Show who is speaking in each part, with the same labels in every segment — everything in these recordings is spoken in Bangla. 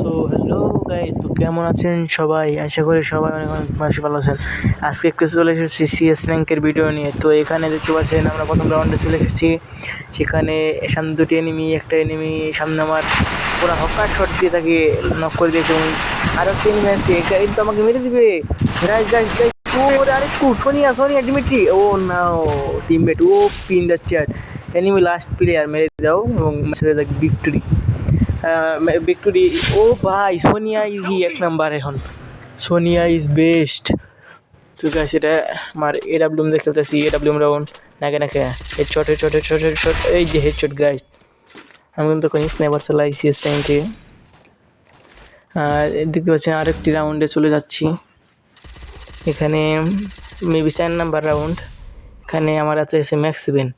Speaker 1: সো হ্যালো গাইজ তো কেমন আছেন সবাই? আশা করি সবাই অনেক অনেক বেশি ভালো আছেন। আজকে একটু চলে এসেছি সিএস র্যাঙ্কের ভিডিও নিয়ে। তো এখানে দেখতে পাচ্ছেন আমরা প্রথম রাউন্ডে চলে এসেছি। সেখানে সামনে দুটি এনিমি একটা এনিমি সামনে আমার পুরো হকার শট দিয়ে তাকে নক করে দিয়েছে এবং আরও একটা এনিমি আছে। তো আমাকে মেরে দিবে। গাইজ গাইজ গাইজ আরেকটু সোনিয়া সোনিয়া, ডিমিট্রি। ও না ও টিমমেট ও, পিন যাচ্ছে আর। এনিমি লাস্ট প্লেয়ার মেরে দাও এবং যাক ভিক্টরি ও ভাই, সোনিয়া ইজি এক নাম্বার এখন। সোনিয়া ইজ বেস্ট তো গাছ এটা আমার এ ডাব্লিউম দিয়ে খেলতেছি এ ডাব্লিউম রাউন্ড নাকে নাকে। Head shot head shot head shot head shot এই যে হেড শট গাছ আমি কিন্তু কোনো স্নাইপার চালাই সিএস ট্যাঙ্কে আর দেখতে পাচ্ছেন আরেকটি রাউন্ডে চলে যাচ্ছি। এখানে মেবি চার নাম্বার রাউন্ড এখানে আমার হাতে এসে ম্যাক্স সেভেন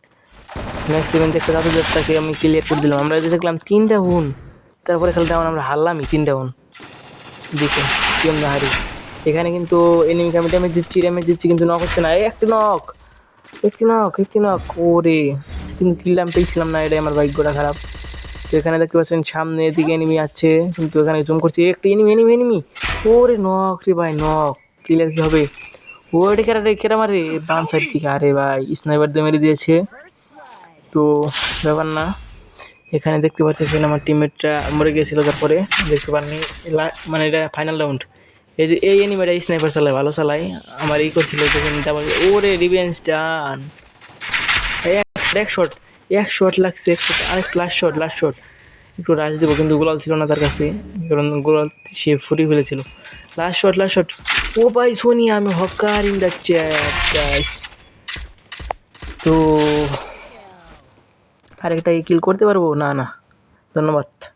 Speaker 1: ম্যাক্স সেভেন দাদু তাকে আমি ক্লিয়ার করে দিলাম। আমরা দেখলাম তিনটা গুণ তারপরে খেলতে আমার আমরা হারলামই তিনটা গুণ দেখুন কি আমরা হারি। এখানে কিন্তু এনিমিকে আমি ড্যামেজ দিচ্ছি ড্যামেজ দিচ্ছি, কিন্তু নক হচ্ছে না। এই একটি নক একটি নক একটি নক ওরে, কিন্তু কিনলাম পেয়েছিলাম না, এটাই আমার ভাগ্যটা খারাপ। তো এখানে দেখতে পাচ্ছেন, সামনে এদিকে এনিমি আছে, কিন্তু এখানে জুম করছি একটি এনিমি এনিমি এনিমি ওরে নক রে ভাই নক ক্লিয়ার কি হবে? ওরে কেরা রে কেরা মারে বাম সাইড থেকে আরে ভাই স্নাইপার দিয়ে মেরে দিয়েছে। তো ব্যাপার না। এখানে দেখতে পাচ্ছেন আমার টিমমেটরা মরে গিয়েছিল তারপরে। দেখতে পাননি। মানে এটা ফাইনাল রাউন্ড এই যে এই এনিমেটা স্নাইপার চালায়, ভালো চালায়। আমার ই করছিল যখন ডাবল ওরে রিভেঞ্জ ডান এক শট এক শট লাগছে, এক শট আরেক লাস্ট শট লাস্ট শট একটু রাশ দেবো, কিন্তু গোলাল ছিল না তার কাছে। কারণ গোলাল, সে ফুটিয়ে ফেলেছিল। লাস্ট শট লাস্ট শট ও ভাই সোনি আমি হকার ইন দ্য চ্যাট তো আরেকটা কিল করতে পারব? না না। ধন্যবাদ।